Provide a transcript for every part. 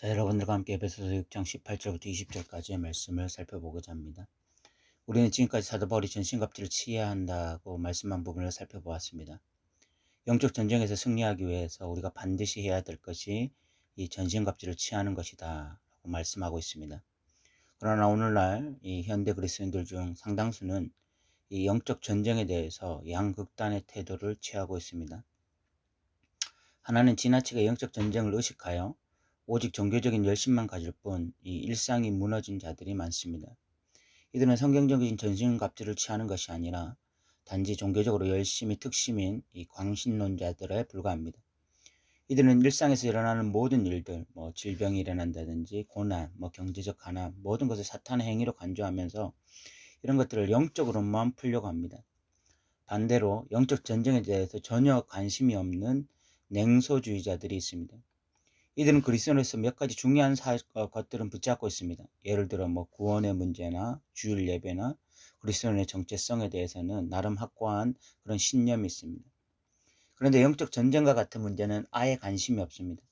자, 여러분들과 함께 에베소서 6장 18절부터 20절까지의 말씀을 살펴보고자 합니다. 우리는 지금까지 사도 바울이 전신갑주를 취해야 한다고 말씀한 부분을 살펴보았습니다. 영적 전쟁에서 승리하기 위해서 우리가 반드시 해야 될 것이 이 전신갑주를 취하는 것이다 라고 말씀하고 있습니다. 그러나 오늘날 이 현대 그리스도인들 중 상당수는 이 영적 전쟁에 대해서 양극단의 태도를 취하고 있습니다. 하나는 지나치게 영적 전쟁을 의식하여 오직 종교적인 열심만 가질 뿐 이 일상이 무너진 자들이 많습니다. 이들은 성경적인 전신갑주를 취하는 것이 아니라 단지 종교적으로 열심히 특심인 이 광신론자들에 불과합니다. 이들은 일상에서 일어나는 모든 일들, 뭐 질병이 일어난다든지 고난, 뭐 경제적 가난, 모든 것을 사탄의 행위로 간주하면서 이런 것들을 영적으로만 풀려고 합니다. 반대로 영적 전쟁에 대해서 전혀 관심이 없는 냉소주의자들이 있습니다. 이들은 그리스도인에서 몇 가지 중요한 사, 어, 것들은 붙잡고 있습니다. 예를 들어 뭐 구원의 문제나 주일 예배나 그리스도인의 정체성에 대해서는 나름 확고한 그런 신념이 있습니다. 그런데 영적 전쟁과 같은 문제는 아예 관심이 없습니다.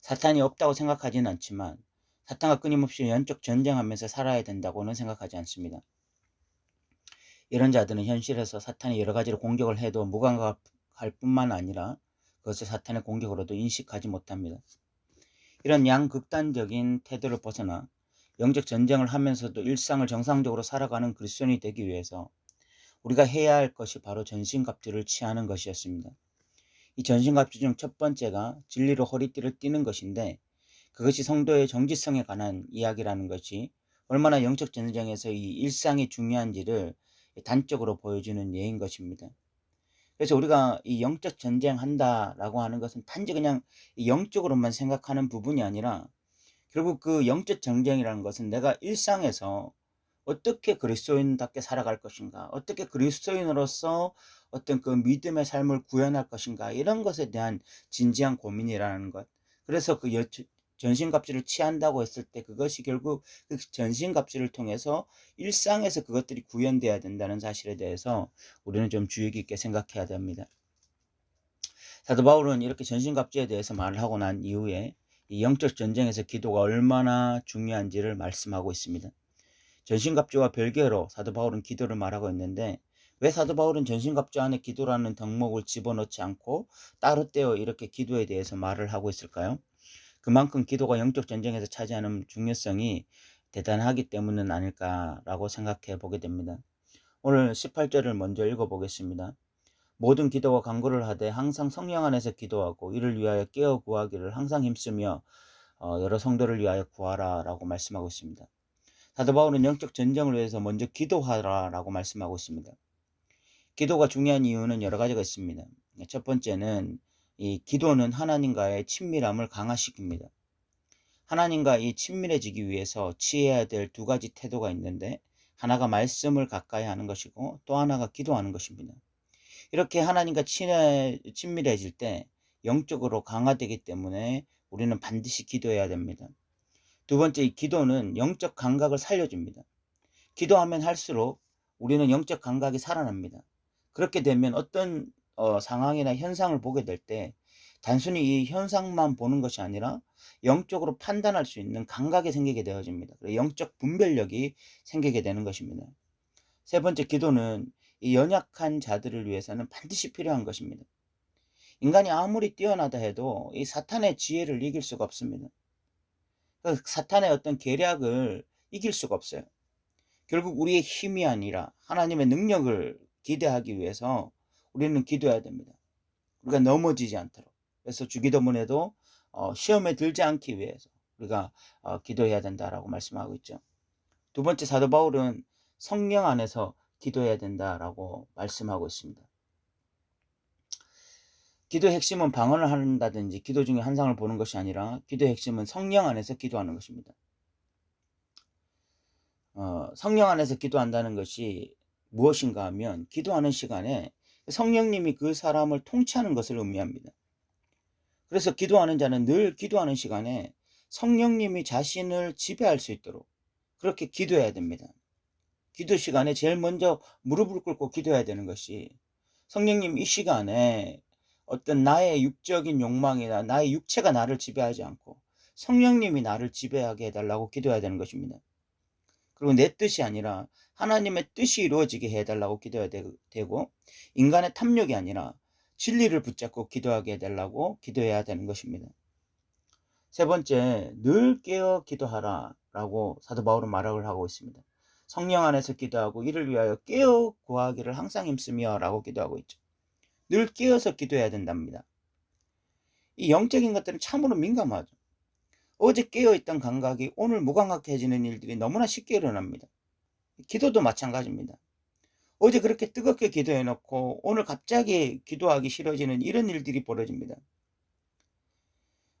사탄이 없다고 생각하지는 않지만 사탄과 끊임없이 영적 전쟁하면서 살아야 된다고는 생각하지 않습니다. 이런 자들은 현실에서 사탄이 여러 가지로 공격을 해도 무감각할 뿐만 아니라 그것을 사탄의 공격으로도 인식하지 못합니다. 이런 양극단적인 태도를 벗어나 영적 전쟁을 하면서도 일상을 정상적으로 살아가는 그리스도인이 되기 위해서 우리가 해야 할 것이 바로 전신갑주를 취하는 것이었습니다. 이 전신갑주 중 첫 번째가 진리로 허리띠를 띠는 것인데 그것이 성도의 정지성에 관한 이야기라는 것이 얼마나 영적 전쟁에서 이 일상이 중요한지를 단적으로 보여주는 예인 것입니다. 그래서 우리가 이 영적 전쟁 한다라고 하는 것은 단지 그냥 영적으로만 생각하는 부분이 아니라 결국 그 영적 전쟁이라는 것은 내가 일상에서 어떻게 그리스도인답게 살아갈 것인가, 어떻게 그리스도인으로서 어떤 그 믿음의 삶을 구현할 것인가, 이런 것에 대한 진지한 고민이라는 것. 그래서 그 전신갑주를 취한다고 했을 때 그것이 결국 그 전신갑주를 통해서 일상에서 그것들이 구현돼야 된다는 사실에 대해서 우리는 좀 주의 깊게 생각해야 됩니다. 사도 바울은 이렇게 전신갑주에 대해서 말을 하고 난 이후에 이 영적 전쟁에서 기도가 얼마나 중요한지를 말씀하고 있습니다. 전신갑주와 별개로 사도 바울은 기도를 말하고 있는데 왜 사도 바울은 전신갑주 안에 기도라는 덕목을 집어넣지 않고 따로 떼어 이렇게 기도에 대해서 말을 하고 있을까요? 그만큼 기도가 영적 전쟁에서 차지하는 중요성이 대단하기 때문은 아닐까라고 생각해 보게 됩니다. 오늘 18절을 먼저 읽어 보겠습니다. 모든 기도와 간구를 하되 항상 성령 안에서 기도하고 이를 위하여 깨어 구하기를 항상 힘쓰며 어, 여러 성도를 위하여 구하라라고 말씀하고 있습니다. 사도 바울은 영적 전쟁을 위해서 먼저 기도하라라고 말씀하고 있습니다. 기도가 중요한 이유는 여러 가지가 있습니다. 첫 번째는 이 기도는 하나님과의 친밀함을 강화시킵니다. 하나님과 이 친밀해지기 위해서 취해야 될 두 가지 태도가 있는데 하나가 말씀을 가까이 하는 것이고 또 하나가 기도하는 것입니다. 이렇게 하나님과 친해, 친밀해질 때 영적으로 강화되기 때문에 우리는 반드시 기도해야 됩니다. 두 번째, 이 기도는 영적 감각을 살려줍니다. 기도하면 할수록 우리는 영적 감각이 살아납니다. 그렇게 되면 어떤 어, 상황이나 현상을 보게 될 때 단순히 이 현상만 보는 것이 아니라 영적으로 판단할 수 있는 감각이 생기게 되어집니다. 영적 분별력이 생기게 되는 것입니다. 세 번째 기도는 이 연약한 자들을 위해서는 반드시 필요한 것입니다. 인간이 아무리 뛰어나다 해도 이 사탄의 지혜를 이길 수가 없습니다. 그 사탄의 어떤 계략을 이길 수가 없어요. 결국 우리의 힘이 아니라 하나님의 능력을 기대하기 위해서 우리는 기도해야 됩니다. 우리가 넘어지지 않도록. 그래서 주기도문에도 어, 시험에 들지 않기 위해서 우리가 어, 기도해야 된다라고 말씀하고 있죠. 두 번째 사도 바울은 성령 안에서 기도해야 된다라고 말씀하고 있습니다. 기도의 핵심은 방언을 한다든지 기도 중에 한상을 보는 것이 아니라 기도의 핵심은 성령 안에서 기도하는 것입니다. 어, 성령 안에서 기도한다는 것이 무엇인가 하면 기도하는 시간에 성령님이 그 사람을 통치하는 것을 의미합니다. 그래서 기도하는 자는 늘 기도하는 시간에 성령님이 자신을 지배할 수 있도록 그렇게 기도해야 됩니다. 기도 시간에 제일 먼저 무릎을 꿇고 기도해야 되는 것이 성령님 이 시간에 어떤 나의 육적인 욕망이나 나의 육체가 나를 지배하지 않고 성령님이 나를 지배하게 해달라고 기도해야 되는 것입니다. 그리고 내 뜻이 아니라 하나님의 뜻이 이루어지게 해달라고 기도해야 되고 인간의 탐욕이 아니라 진리를 붙잡고 기도하게 해달라고 기도해야 되는 것입니다. 세 번째, 늘 깨어 기도하라 라고 사도 바울은 말을 하고 있습니다. 성령 안에서 기도하고 이를 위하여 깨어 구하기를 항상 힘쓰며 라고 기도하고 있죠. 늘 깨어서 기도해야 된답니다. 이 영적인 것들은 참으로 민감하죠. 어제 깨어있던 감각이 오늘 무감각해지는 일들이 너무나 쉽게 일어납니다. 기도도 마찬가지입니다. 어제 그렇게 뜨겁게 기도해놓고 오늘 갑자기 기도하기 싫어지는 이런 일들이 벌어집니다.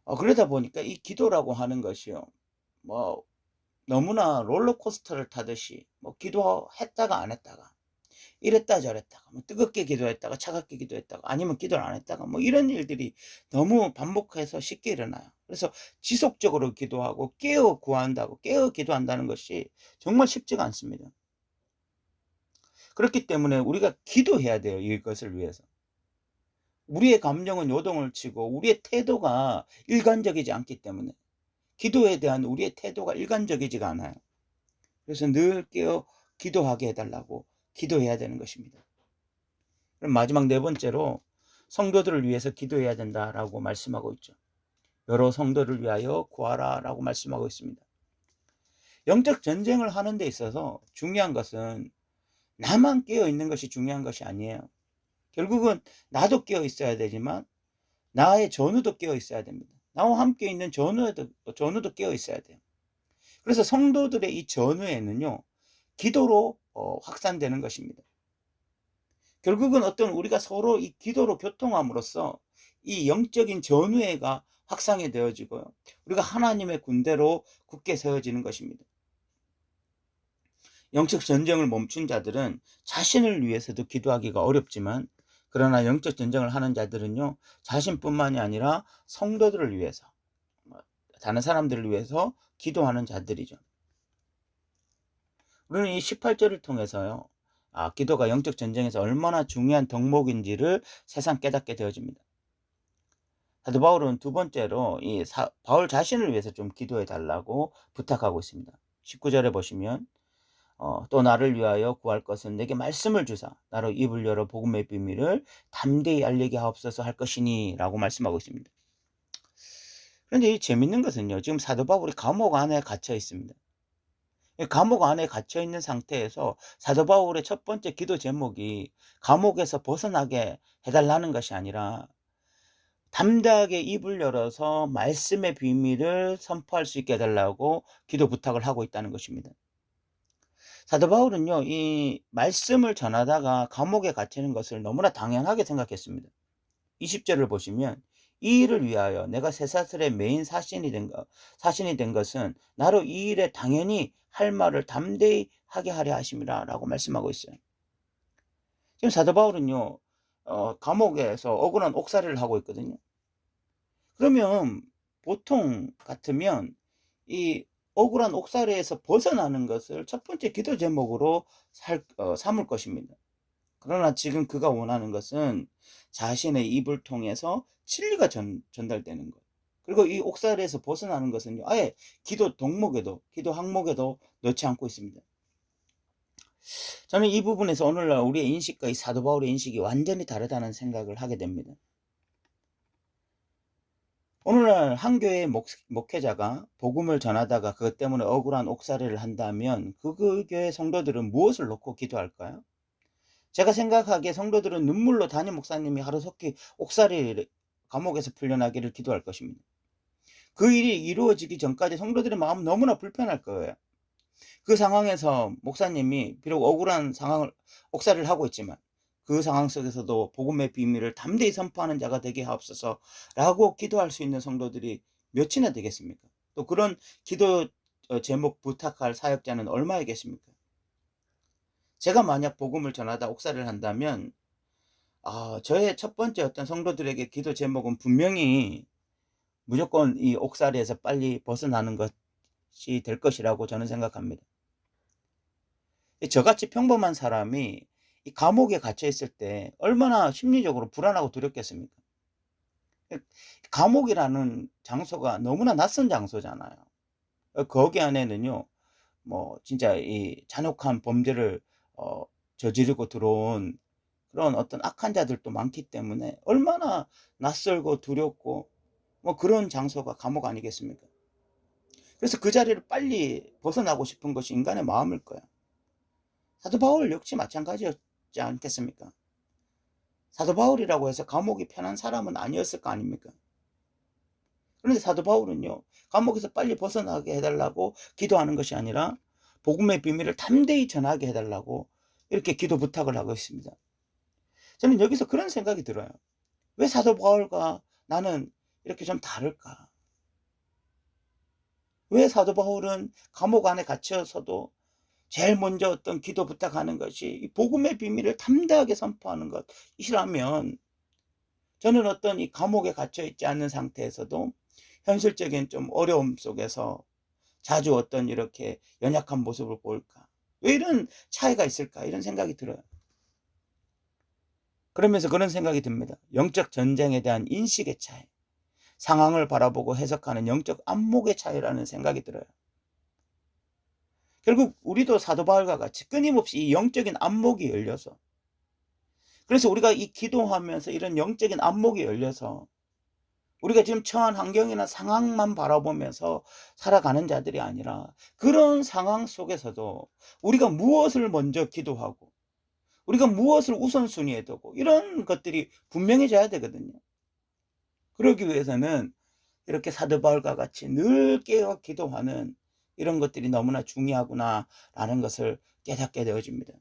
어, 그러다 보니까 이 기도라고 하는 것이요. 뭐 너무나 롤러코스터를 타듯이 뭐 기도했다가 안 했다가 이랬다 저랬다가 뭐 뜨겁게 기도했다가 차갑게 기도했다가 아니면 기도를 안 했다가 뭐 이런 일들이 너무 반복해서 쉽게 일어나요. 그래서 지속적으로 기도하고 깨어 구한다고 깨어 기도한다는 것이 정말 쉽지가 않습니다. 그렇기 때문에 우리가 기도해야 돼요. 이것을 위해서. 우리의 감정은 요동을 치고 우리의 태도가 일관적이지 않기 때문에 기도에 대한 우리의 태도가 일관적이지가 않아요. 그래서 늘 깨어 기도하게 해달라고 기도해야 되는 것입니다. 그럼 마지막 네 번째로 성도들을 위해서 기도해야 된다라고 말씀하고 있죠. 여러 성도를 위하여 구하라 라고 말씀하고 있습니다. 영적 전쟁을 하는 데 있어서 중요한 것은 나만 깨어 있는 것이 중요한 것이 아니에요. 결국은 나도 깨어 있어야 되지만 나의 전우도 깨어 있어야 됩니다. 나와 함께 있는 전우도, 전우도 깨어 있어야 돼요. 그래서 성도들의 이 전우에는요, 기도로 어, 확산되는 것입니다. 결국은 어떤 우리가 서로 이 기도로 교통함으로써 이 영적인 전우회가 확산이 되어지고요. 우리가 하나님의 군대로 굳게 세워지는 것입니다. 영적 전쟁을 멈춘 자들은 자신을 위해서도 기도하기가 어렵지만 그러나 영적 전쟁을 하는 자들은요 자신뿐만이 아니라 성도들을 위해서 뭐, 다른 사람들을 위해서 기도하는 자들이죠. 우리는 이 18절을 통해서요 아, 기도가 영적 전쟁에서 얼마나 중요한 덕목인지를 세상 깨닫게 되어집니다. 사도 바울은 두 번째로 이 사, 바울 자신을 위해서 좀 기도해 달라고 부탁하고 있습니다. 19절에 보시면 어, 또 나를 위하여 구할 것은 내게 말씀을 주사 나로 입을 열어 복음의 비밀을 담대히 알리게 하옵소서 할 것이니 라고 말씀하고 있습니다. 그런데 이 재밌는 것은요. 지금 사도 바울이 감옥 안에 갇혀 있습니다. 감옥 안에 갇혀 있는 상태에서 사도 바울의 첫 번째 기도 제목이 감옥에서 벗어나게 해달라는 것이 아니라 담대하게 입을 열어서 말씀의 비밀을 선포할 수 있게 해달라고 기도 부탁을 하고 있다는 것입니다. 사도 바울은요, 이 말씀을 전하다가 감옥에 갇히는 것을 너무나 당연하게 생각했습니다. 20절을 보시면 이 일을 위하여 내가 쇠사슬의 메인 사신이 된 것, 사신이 된 것은 나로 이 일에 당연히 할 말을 담대히 하게 하려 하심이라 라고 말씀하고 있어요. 지금 사도 바울은요, 어, 감옥에서 억울한 옥살이를 하고 있거든요. 그러면 보통 같으면 이 억울한 옥살이에서 벗어나는 것을 첫 번째 기도 제목으로 살, 어, 삼을 것입니다. 그러나 지금 그가 원하는 것은 자신의 입을 통해서 진리가 전, 전달되는 것. 그리고 이 옥살이에서 벗어나는 것은 아예 기도 덕목에도, 기도 항목에도 넣지 않고 있습니다. 저는 이 부분에서 오늘날 우리의 인식과 이 사도 바울의 인식이 완전히 다르다는 생각을 하게 됩니다. 오늘날 한 교회의 목, 목회자가 복음을 전하다가 그것 때문에 억울한 옥살이를 한다면 그, 그 교회 성도들은 무엇을 놓고 기도할까요? 제가 생각하기에 성도들은 눈물로 담임 목사님이 하루속히 옥살이 감옥에서 풀려나기를 기도할 것입니다. 그 일이 이루어지기 전까지 성도들의 마음 너무나 불편할 거예요. 그 상황에서 목사님이 비록 억울한 상황을 옥살이를 하고 있지만 그 상황 속에서도 복음의 비밀을 담대히 선포하는 자가 되게 하옵소서라고 기도할 수 있는 성도들이 몇이나 되겠습니까? 또 그런 기도 어, 제목 부탁할 사역자는 얼마에 계십니까? 제가 만약 복음을 전하다 옥살이를 한다면 아, 저의 첫 번째 어떤 성도들에게 기도 제목은 분명히 무조건 이 옥살이에서 빨리 벗어나는 것이 될 것이라고 저는 생각합니다. 저같이 평범한 사람이 이 감옥에 갇혀 있을 때 얼마나 심리적으로 불안하고 두렵겠습니까? 감옥이라는 장소가 너무나 낯선 장소잖아요. 어 거기 안에는요. 뭐 진짜 이 잔혹한 범죄를 어 저지르고 들어온 그런 어떤 악한 자들도 많기 때문에 얼마나 낯설고 두렵고 뭐 그런 장소가 감옥 아니겠습니까? 그래서 그 자리를 빨리 벗어나고 싶은 것이 인간의 마음일 거야. 사도 바울 역시 마찬가지였 지 않겠습니까? 사도 바울이라고 해서 감옥이 편한 사람은 아니었을 거 아닙니까? 그런데 사도 바울은요, 감옥에서 빨리 벗어나게 해달라고 기도하는 것이 아니라 복음의 비밀을 담대히 전하게 해달라고 이렇게 기도 부탁을 하고 있습니다. 저는 여기서 그런 생각이 들어요. 왜 사도 바울과 나는 이렇게 좀 다를까? 왜 사도 바울은 감옥 안에 갇혀서도 제일 먼저 어떤 기도 부탁하는 것이 이 복음의 비밀을 담대하게 선포하는 것이라면 저는 어떤 이 감옥에 갇혀 있지 않는 상태에서도 현실적인 좀 어려움 속에서 자주 어떤 이렇게 연약한 모습을 보일까? 왜 이런 차이가 있을까? 이런 생각이 들어요. 그러면서 그런 생각이 듭니다. 영적 전쟁에 대한 인식의 차이, 상황을 바라보고 해석하는 영적 안목의 차이라는 생각이 들어요. 결국 우리도 사도 바울과 같이 끊임없이 이 영적인 안목이 열려서 그래서 우리가 이 기도하면서 이런 영적인 안목이 열려서 우리가 지금 처한 환경이나 상황만 바라보면서 살아가는 자들이 아니라 그런 상황 속에서도 우리가 무엇을 먼저 기도하고 우리가 무엇을 우선순위에 두고 이런 것들이 분명해져야 되거든요. 그러기 위해서는 이렇게 사도 바울과 같이 늘 깨어 기도하는 이런 것들이 너무나 중요하구나라는 것을 깨닫게 되어집니다.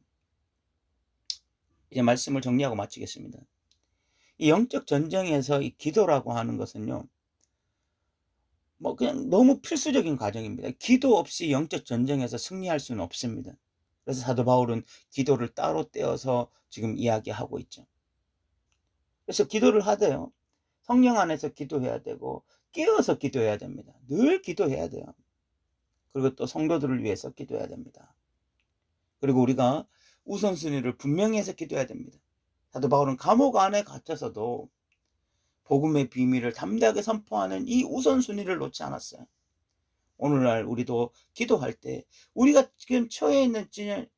이제 말씀을 정리하고 마치겠습니다. 이 영적 전쟁에서 이 기도라고 하는 것은요, 뭐 그냥 너무 필수적인 과정입니다. 기도 없이 영적 전쟁에서 승리할 수는 없습니다. 그래서 사도 바울은 기도를 따로 떼어서 지금 이야기하고 있죠. 그래서 기도를 하대요. 성령 안에서 기도해야 되고 깨어서 기도해야 됩니다. 늘 기도해야 돼요. 그리고 또 성도들을 위해서 기도해야 됩니다. 그리고 우리가 우선순위를 분명히 해서 기도해야 됩니다. 사도 바울은 감옥 안에 갇혀서도 복음의 비밀을 담대하게 선포하는 이 우선순위를 놓지 않았어요. 오늘날 우리도 기도할 때 우리가 지금 처해 있는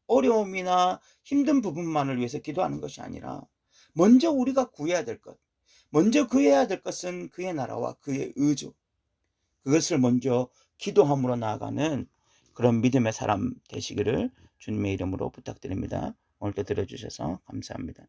어려움이나 힘든 부분만을 위해서 기도하는 것이 아니라 먼저 우리가 구해야 될 것, 먼저 구해야 될 것은 그의 나라와 그의 의주, 그것을 먼저 기도함으로 나아가는 그런 믿음의 사람 되시기를 주님의 이름으로 부탁드립니다. 오늘도 들어주셔서 감사합니다.